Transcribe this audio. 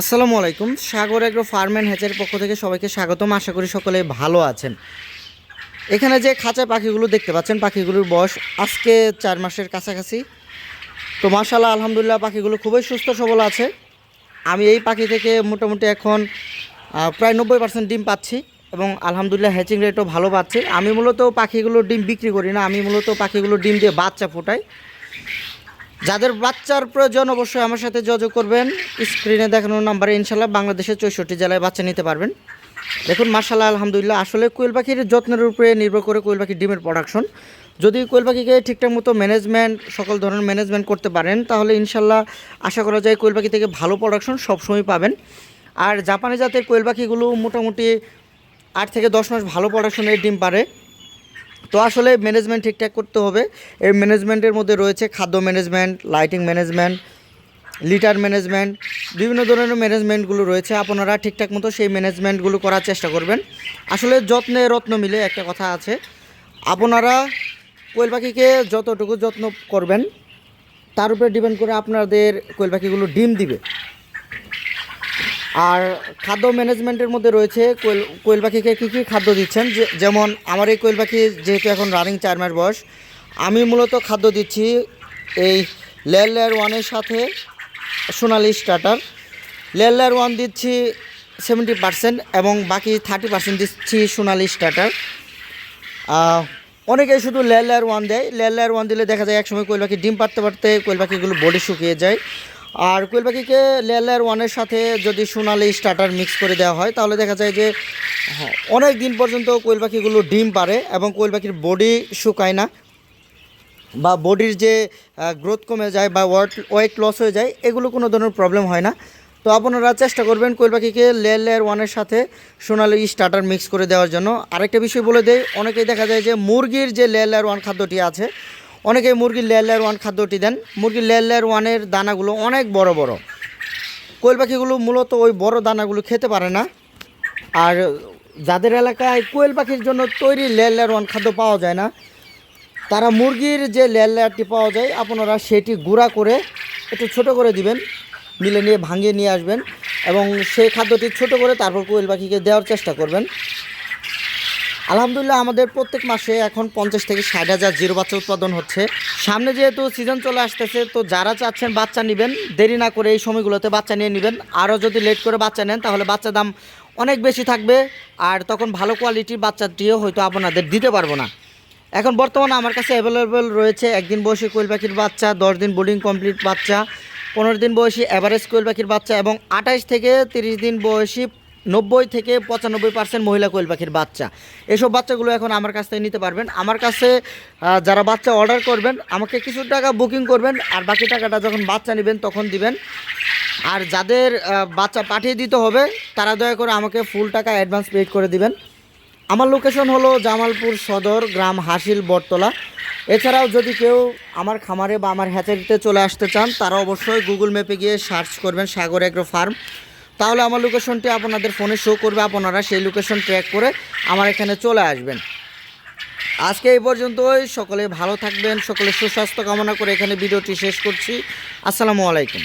আসসালামু আলাইকুম। Sagar agro farm and হ্যাচের পক্ষ থেকে সবাইকে স্বাগতম। আশা করি সকলে ভালো আছেন। এখানে যে খাঁচা পাখিগুলো দেখতে পাচ্ছেন, পাখিগুলোর বয়স আজকে চার মাসের কাছাকাছি। তো মাশাল্লাহ আলহামদুলিল্লাহ, পাখিগুলো খুবই সুস্থ সবল আছে। আমি এই পাখি থেকে মোটামুটি এখন প্রায় নব্বই পার্সেন্ট ডিম পাচ্ছি এবং আলহামদুলিল্লাহ হ্যাচিং রেটও ভালো পাচ্ছি। আমি মূলত পাখিগুলোর ডিম বিক্রি করি না, আমি মূলত পাখিগুলোর ডিম দিয়ে বাচ্চা ফোটাই। যাদের বাচ্চার প্রয়োজন অবশ্যই আমার সাথে যোগাযোগ করবেন। স্ক্রিনে দেখানো নাম্বারে ইনশাল্লাহ বাংলাদেশের চৌষট্টি জেলায় বাচ্চা নিতে পারবেন। দেখুন মার্শাল্লাহ আলহামদুলিল্লাহ। আসলে কোয়েল পাখির যত্নের উপরে নির্ভর করে কোয়েল পাখির ডিমের প্রোডাকশন যদি কোয়েল পাখিকে ঠিকঠাক মতো ম্যানেজমেন্ট সকল ধরনের ম্যানেজমেন্ট করতে পারেন, তাহলে ইনশাল্লাহ আশা করা যায় কোয়েল পাখি থেকে ভালো প্রোডাকশন সবসময় পাবেন। আর জাপানি জাতের কোয়েল পাখিগুলো মোটামুটি আট থেকে দশ মাস ভালো প্রোডাকশনের ডিম পারে। তো আসলে ম্যানেজমেন্ট ঠিকঠাক করতে হবে। এই ম্যানেজমেন্টের মধ্যে রয়েছে খাদ্য management lighting management litter management বিভিন্ন ধরনের ম্যানেজমেন্টগুলো রয়েছে। আপনারা ঠিকঠাক মতো সেই ম্যানেজমেন্টগুলো করার চেষ্টা করবেন। আসলে যত্নে রত্ন মিলে একটা কথা আছে। আপনারা কোয়েল পাখিকে যতটুকু যত্ন করবেন, তার উপরে ডিপেন্ড করে আপনাদের কোয়েল পাখিগুলো ডিম দিবে। আর খাদ্য ম্যানেজমেন্টের মধ্যে রয়েছে কোয়েল কোয়েল পাখিকে কী কী খাদ্য দিচ্ছেন? যেমন আমার এই কোয়েল পাখি যেহেতু এখন রানিং চার মাস বয়স, আমি মূলত খাদ্য দিচ্ছি এই লেয়ার লেয়ার ওয়ানের সাথে Sonali starter layer layer one দিচ্ছি সেভেন্টি পার্সেন্ট এবং বাকি থার্টি পার্সেন্ট দিচ্ছি সোনালি স্টার্টার অনেকেই শুধু লেয়ার লেয়ার ওয়ান দেয়। লেয়ার লেয়ার ওয়ান দিলে দেখা যায় একসময় কোয়েল পাখি ডিম পারতে পারতে কোয়েল পাখিগুলো বডি শুকিয়ে যায়। আর কোয়েল পাখিকে লেয়ার লেয়ার ওয়ানের সাথে যদি সোনালি স্টার্টার মিক্স করে দেওয়া হয় তাহলে দেখা যায় যে হ্যাঁ, অনেক দিন পর্যন্ত কোয়েল পাখিগুলো ডিম পারে এবং কোয়েল পাখির বডি শুকায় না বা বডির যে গ্রোথ কমে যায় বা ওয়েট ওয়েট লস হয়ে যায় এগুলো কোনো ধরনের প্রবলেম হয় না। তো আপনারা চেষ্টা করবেন কোয়েল পাখিকে লেয়ার লেয়ার ওয়ানের সাথে সোনালি স্টার্টার মিক্স করে দেওয়ার জন্য। আরেকটা বিষয় বলে দেয় অনেকেই দেখা যায় যে মুরগির যে লেয়ার লেয়ার ওয়ান খাদ্যটি আছে অনেকেই মুরগির লেয়ার লেয়ার ওয়ান খাদ্যটি দেন। মুরগির লেয়ার লেয়ার ওয়ানের দানাগুলো অনেক বড় বড়। কোয়েল পাখিগুলো মূলত ওই বড় দানাগুলো খেতে পারে না। আর যাদের এলাকায় কোয়েল পাখির জন্য তৈরি লেয়ার লেয়ার ওয়ান খাদ্য পাওয়া যায় না, তারা মুরগির যে লেয়ার লেয়ারটি পাওয়া যায়, আপনারা সেটি গুঁড়া করে একটু ছোট করে দিবেন, মিলে নিয়ে ভাঙিয়ে নিয়ে আসবেন এবং সেই খাদ্যটি ছোট করে তারপর কোয়েল পাখিকে দেওয়ার চেষ্টা করবেন। আলহামদুলিল্লাহ আমাদের প্রত্যেক মাসে এখন পঞ্চাশ থেকে ষাট হাজার জিরো বাচ্চা উৎপাদন হচ্ছে। সামনে যেহেতু সিজন চলে আসতেছে, তো যারা চাচ্ছেন বাচ্চা নেবেন, দেরি না করে এই সময়গুলোতে বাচ্চা নিয়ে নেবেন। আরও যদি লেট করে বাচ্চা নেন, তাহলে বাচ্চা দাম অনেক বেশি থাকবে। আর তখন ভালো কোয়ালিটির বাচ্চাটিও হয়তো আপনাদের দিতে পারব না। এখন বর্তমানে আমার কাছে অ্যাভেলেবেল রয়েছে একদিন বয়সী কোয়েল পাখির বাচ্চা, দশ দিন বোর্ডিং কমপ্লিট বাচ্চা, পনেরো দিন বয়সী অ্যাভারেজ কোয়েল পাখির বাচ্চা এবং আঠাইশ থেকে তিরিশ দিন বয়সী নব্বই থেকে পঁচানব্বই পার্সেন্ট মহিলা কোয়েল পাখির বাচ্চা। এসব বাচ্চাগুলো এখন আমার কাছ থেকে নিতে পারবেন। আমার কাছে যারা বাচ্চা অর্ডার করবেন, আমাকে কিছু টাকা বুকিং করবেন, আর বাকি টাকাটা যখন বাচ্চা নেবেন, তখন দিবেন। আর যাদের বাচ্চা পাঠিয়ে দিতে হবে, তারা দয়া করে আমাকে ফুল টাকা অ্যাডভান্স পেড করে দিবেন। আমার লোকেশন হলো জামালপুর সদর, গ্রাম হাসিল, বটতলা। এছাড়াও যদি কেউ আমার খামারে বা আমার হ্যাচারিতে চলে আসতে চান, তারা অবশ্যই গুগল ম্যাপে গিয়ে সার্চ করবেন সাগর এগ্রো ফার্ম তাহলে আমার লোকেশনটি আপনাদের ফোনে শো করবে, আপনারা সেই লোকেশন ট্র্যাক করে আমার এখানে চলে আসবেন। আজকে এই পর্যন্তই, সকলে ভালো থাকবেন, সকলে সুস্বাস্থ্য কামনা করে এখানে ভিডিওটি শেষ করছি। আসসালামু আলাইকুম।